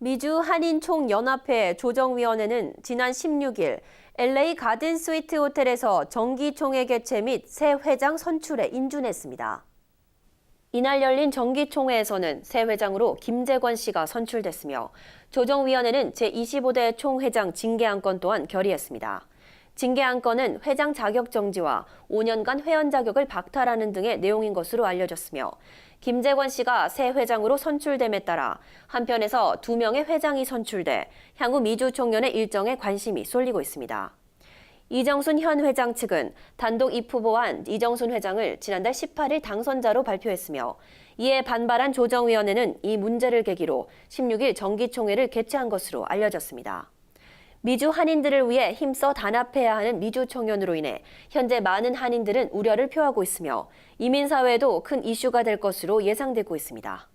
미주 한인총연합회 조정위원회는 지난 16일 LA 가든 스위트 호텔에서 정기총회 개최 및 새 회장 선출에 인준했습니다. 이날 열린 정기총회에서는 새 회장으로 김재권 씨가 선출됐으며 조정위원회는 제25대 총회장 징계 안건 또한 결의했습니다. 징계 안건은 회장 자격 정지와 5년간 회원 자격을 박탈하는 등의 내용인 것으로 알려졌으며 김재권 씨가 새 회장으로 선출됨에 따라 한편에서 두 명의 회장이 선출돼 향후 미주 총련의 일정에 관심이 쏠리고 있습니다. 이정순 현 회장 측은 단독 입후보한 이정순 회장을 지난달 18일 당선자로 발표했으며 이에 반발한 조정위원회는 이 문제를 계기로 16일 정기총회를 개최한 것으로 알려졌습니다. 미주 한인들을 위해 힘써 단합해야 하는 미주 총연으로 인해 현재 많은 한인들은 우려를 표하고 있으며 이민사회에도 큰 이슈가 될 것으로 예상되고 있습니다.